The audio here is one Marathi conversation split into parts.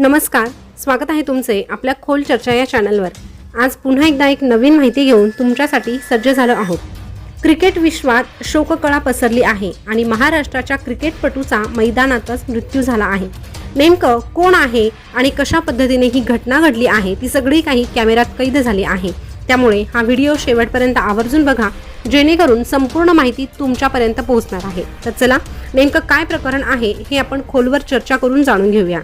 नमस्कार स्वागत आहे तुमचे आपल्या खोल चर्चा या चॅनलवर. आज पुन्हा एकदा एक नवीन माहिती घेऊन तुमच्यासाठी सज्ज झालो आहोत. क्रिकेट विश्वात शोककळा पसरली आहे आणि महाराष्ट्राच्या क्रिकेटपटूचा मैदानातच मृत्यू झाला आहे. नेमकं कोण आहे आणि कशा पद्धतीने ही घटना घडली आहे ती सगळी काही कॅमेऱ्यात कैद झाली आहे. त्यामुळे हा व्हिडिओ शेवटपर्यंत आवर्जून बघा जेणेकरून संपूर्ण माहिती तुमच्यापर्यंत पोहोचणार आहे. तर चला नेमकं काय प्रकरण आहे हे आपण खोलवर चर्चा करून जाणून घेऊया.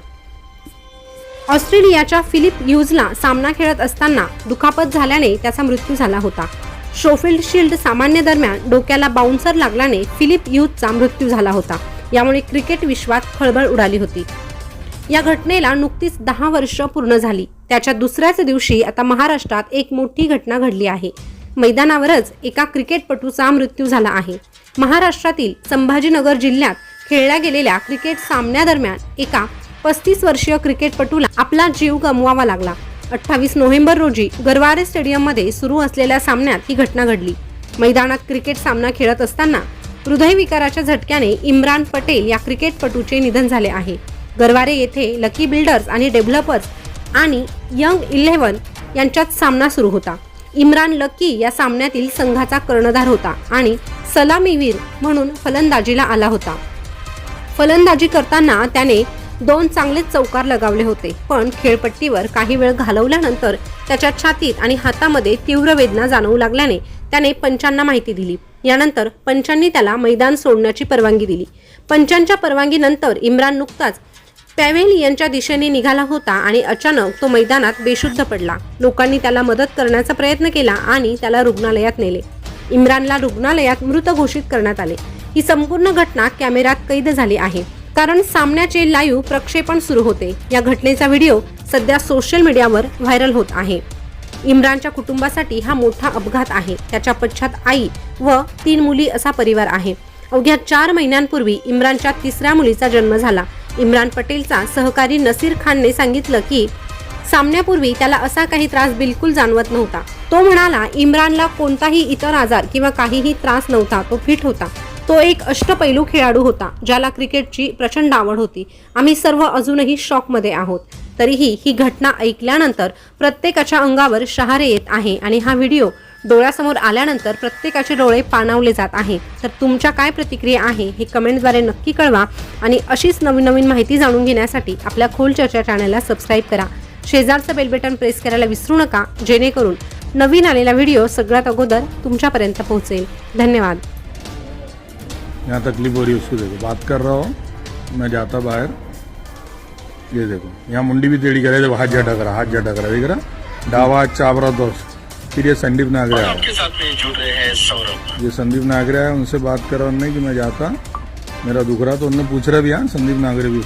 ऑस्ट्रेलियाच्या फिलिप ह्यूजला सामना खेळत असताना दुखापत झाल्याने त्याचा मृत्यू झाला होता. शोफिल्ड शिल्ड सामान्य दरम्यान डोक्याला बाउन्सर लागल्याने फिलिप ह्यूजचा मृत्यू झाला होता. यामुळे क्रिकेट विश्वात खळबळ उडाली होती. या घटनेला नुकतीच दहा वर्ष पूर्ण झाली. त्याच्या दुसऱ्याच दिवशी आता महाराष्ट्रात एक मोठी घटना घडली आहे. मैदानावरच एका क्रिकेटपटूचा मृत्यू झाला आहे. महाराष्ट्रातील संभाजीनगर जिल्ह्यात खेळल्या गेलेल्या क्रिकेट सामन्यादरम्यान एका पस्तीस वर्षीय क्रिकेटपटूला आपला जीव गमवावा लागला. अठ्ठावीस नोव्हेंबर रोजी गरवारे स्टेडियममध्ये सुरू असलेल्या सामन्यात ही घटना घडली. मैदानात क्रिकेट सामना खेळत असताना हृदयविकाराच्या झटक्याने इम्रान पटेल या क्रिकेटपटूचे निधन झाले आहे. गरवारे येथे लकी बिल्डर्स आणि डेव्हलपर्स आणि यंग इलेव्हन यांच्यात सामना सुरू होता. इम्रान लकी या सामन्यातील संघाचा कर्णधार होता आणि सलामीवीर म्हणून फलंदाजीला आला होता. फलंदाजी करताना त्याने दोन चांगलेच चौकार लगावले होते. पण खेळपट्टीवर काही वेळ घालवल्यानंतर त्याच्या छातीत आणि हातामध्ये तीव्र वेदना जाणवू लागल्याने त्याने पंचांना माहिती दिली. यानंतर पंचांनी त्याला मैदान सोडण्याची परवानगी दिली. पंचांच्या परवानगीनंतर इम्रान नुकताच पॅव्हेलियनच्या दिशेने निघाला होता आणि अचानक तो मैदानात बेशुद्ध पडला. लोकांनी त्याला मदत करण्याचा प्रयत्न केला आणि त्याला रुग्णालयात नेले. इम्रानला रुग्णालयात मृत घोषित करण्यात आले. ही संपूर्ण घटना कॅमेऱ्यात कैद झाली आहे. कारण सामन्याचे लाईव्ह प्रक्षेपण सुरू होते. या घटनेचा व्हिडिओ सध्या सोशल मीडियावर व्हायरल होत आहे. इम्रानच्या कुटुंबासाठी हा मोठा अपघात आहे. त्याच्या पश्चात आई व तीन मुली असा परिवार आहे. अवघ्या चार महिन्यांपूर्वी इम्रानच्या तिसऱ्या मुलीचा जन्म झाला. इम्रान पटेलचा सहकारी नसीर खानने सांगितलं की सामन्यापूर्वी त्याला असा काही त्रास बिलकुल जाणवत नव्हता. तो म्हणाला इम्रानला कोणताही इतर आजार किंवा काहीही त्रास नव्हता. तो फिट होता. तो एक अष्टपैलू खेळाडू होता ज्याला क्रिकेटची प्रचंड आवड होती. आम्ही सर्व अजूनही शॉकमध्ये आहोत. तरीही ही घटना ऐकल्यानंतर प्रत्येकाच्या अंगावर शहारे येत आहे आणि हा व्हिडिओ डोळ्यासमोर आल्यानंतर प्रत्येकाचे डोळे पाणावले जात आहे. तर तुमच्या काय प्रतिक्रिया आहे हे कमेंटद्वारे नक्की कळवा आणि अशीच नवीन नवीन माहिती जाणून घेण्यासाठी आपल्या खोल चर्चा चॅनलला सबस्क्राईब करा. शेजारचं बेल बटन प्रेस करायला विसरू नका जेणेकरून नवीन आलेला व्हिडिओ सगळ्यात अगोदर तुमच्यापर्यंत पोहोचेल. धन्यवाद. यहाँ तकलीफ़ हो रही है उसको देखो। बात कर रहा हूँ मैं जाता बाहर। ये देखो यहाँ मुंडी भी टेढ़ी करे देखो हाथ झटक रहा हाथ झटक रहा देख रहा? डावा हाथ चाबरा दोस्त। फिर ये संदीप नागरे आया आपके साथ में जुड़ रहे हैं सौरभ। ये संदीप नागरे आया उनसे बात कर रहा उन्होंने कि मैं जाता। मेरा दुख रहा तो उन्होंने पूछ रहा भी यहाँ संदीप नागरे भी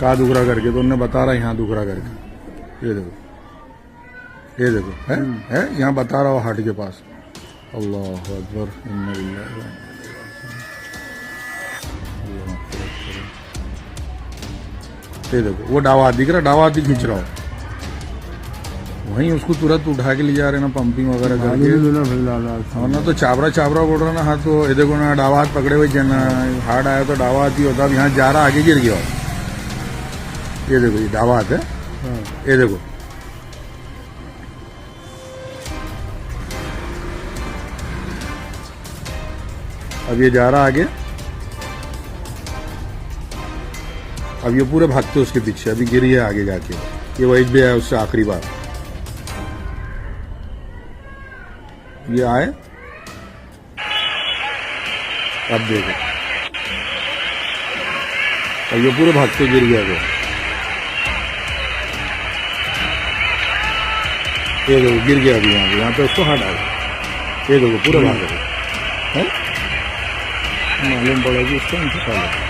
कहा दुख रहा करके? तो उन्होंने बता रहा यहाँ दुख रहा करके। ये देखो। ये देखो है? है? यहाँ बता रहा हो हाट के पास। अल्लाह अकबर ये देखो वो डावा दिख रहा डावा हाथ खींच रहा हो। वहीं उसको तुरंत उठा के ले जा रहे ना पंपिंग वगैरह करके। ना तो चाबरा चाबरा बोल रहा ना हाथ तो ये देखो ना डावा हाथ पकड़े हुए ना हार्ड आया तो डावा हाथ ही होता अब यहाँ जा रहा आगे गिर गया ये देखो ये डावा हाथ है। ये देखो। अब ये जा रहा आगे। अब ये पूरे भागते उसके पीछे, अभी गिरी है आगे जाके। ये वही भी आया उससे आखिरी बार। ये आए? अब देखो। अब ये पूरे भागते गिर गया वो। ये देखो, गिर गया अभी यहाँ पे। यहाँ पे उसको हटा ये देखो, पूरा भाग गया है? मालूम पड़ा कि उसको लिया